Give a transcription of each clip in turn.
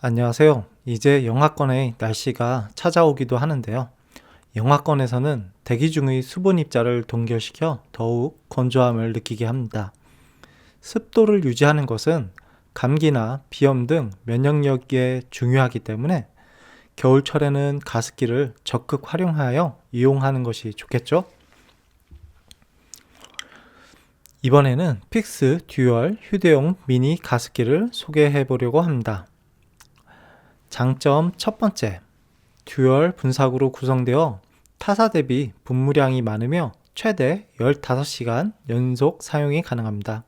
안녕하세요. 이제 영하권의 날씨가 찾아오기도 하는데요. 영하권에서는 대기 중의 수분 입자를 동결시켜 더욱 건조함을 느끼게 합니다. 습도를 유지하는 것은 감기나 비염 등 면역력에 중요하기 때문에 겨울철에는 가습기를 적극 활용하여 이용하는 것이 좋겠죠? 이번에는 픽스 듀얼 휴대용 미니 가습기를 소개해 보려고 합니다. 장점 첫 번째, 듀얼 분사구로 구성되어 타사 대비 분무량이 많으며 최대 15시간 연속 사용이 가능합니다.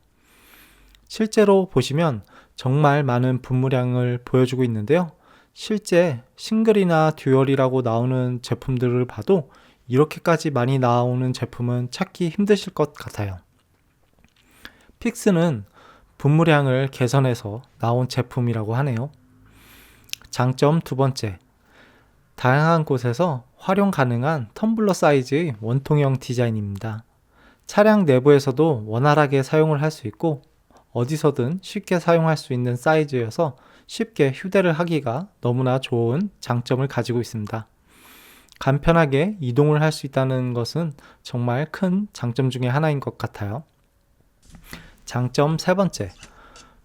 실제로 보시면 정말 많은 분무량을 보여주고 있는데요. 실제 싱글이나 듀얼이라고 나오는 제품들을 봐도 이렇게까지 많이 나오는 제품은 찾기 힘드실 것 같아요. 픽스는 분무량을 개선해서 나온 제품이라고 하네요. 장점 두 번째. 다양한 곳에서 활용 가능한 텀블러 사이즈의 원통형 디자인입니다. 차량 내부에서도 원활하게 사용을 할 수 있고 어디서든 쉽게 사용할 수 있는 사이즈여서 쉽게 휴대를 하기가 너무나 좋은 장점을 가지고 있습니다. 간편하게 이동을 할 수 있다는 것은 정말 큰 장점 중에 하나인 것 같아요. 장점 세 번째.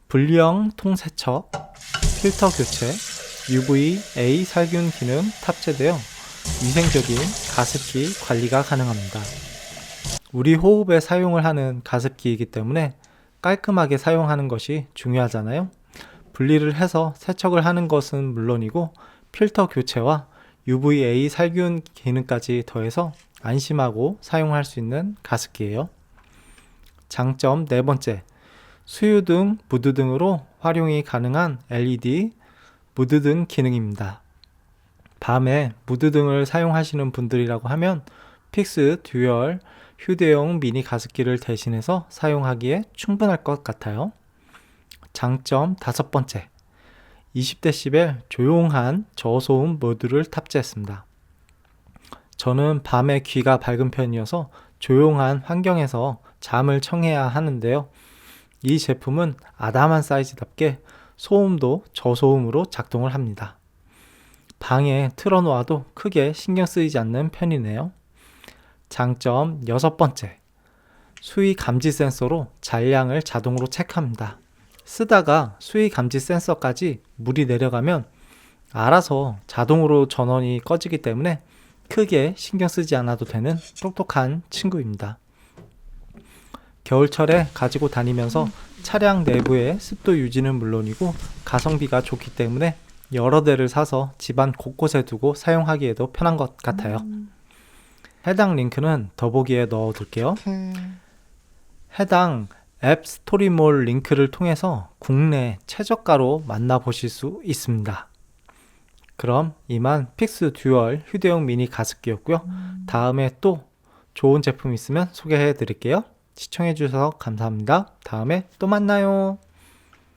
분리형 통세척, 필터 교체, UVA 살균 기능 탑재되어 위생적인 가습기 관리가 가능합니다. 우리 호흡에 사용을 하는 가습기이기 때문에 깔끔하게 사용하는 것이 중요하잖아요. 분리를 해서 세척을 하는 것은 물론이고 필터 교체와 UVA 살균 기능까지 더해서 안심하고 사용할 수 있는 가습기예요. 장점 네 번째. 수유 등 무드 등으로 활용이 가능한 LED 무드 등 기능입니다. 밤에 무드 등을 사용하시는 분들이라고 하면 픽스 듀얼 휴대용 미니 가습기를 대신해서 사용하기에 충분할 것 같아요. 장점 다섯 번째. 20dB 조용한 저소음 모드를 탑재했습니다. 저는 밤에 귀가 밝은 편이어서 조용한 환경에서 잠을 청해야 하는데요. 이 제품은 아담한 사이즈답게 소음도 저소음으로 작동을 합니다. 방에 틀어놓아도 크게 신경 쓰이지 않는 편이네요. 장점 여섯 번째. 수위 감지 센서로 잔량을 자동으로 체크합니다. 쓰다가 수위 감지 센서까지 물이 내려가면 알아서 자동으로 전원이 꺼지기 때문에 크게 신경 쓰지 않아도 되는 똑똑한 친구입니다. 겨울철에 가지고 다니면서 차량 내부의 습도 유지는 물론이고 가성비가 좋기 때문에 여러 대를 사서 집안 곳곳에 두고 사용하기에도 편한 것 같아요. 해당 링크는 더보기에 넣어 둘게요. 해당 앱 스토리몰 링크를 통해서 국내 최저가로 만나보실 수 있습니다. 그럼 이만 픽스 듀얼 휴대용 미니 가습기였고요. 다음에 또 좋은 제품 있으면 소개해 드릴게요. 시청해 주셔서 감사합니다. 다음에 또 만나요.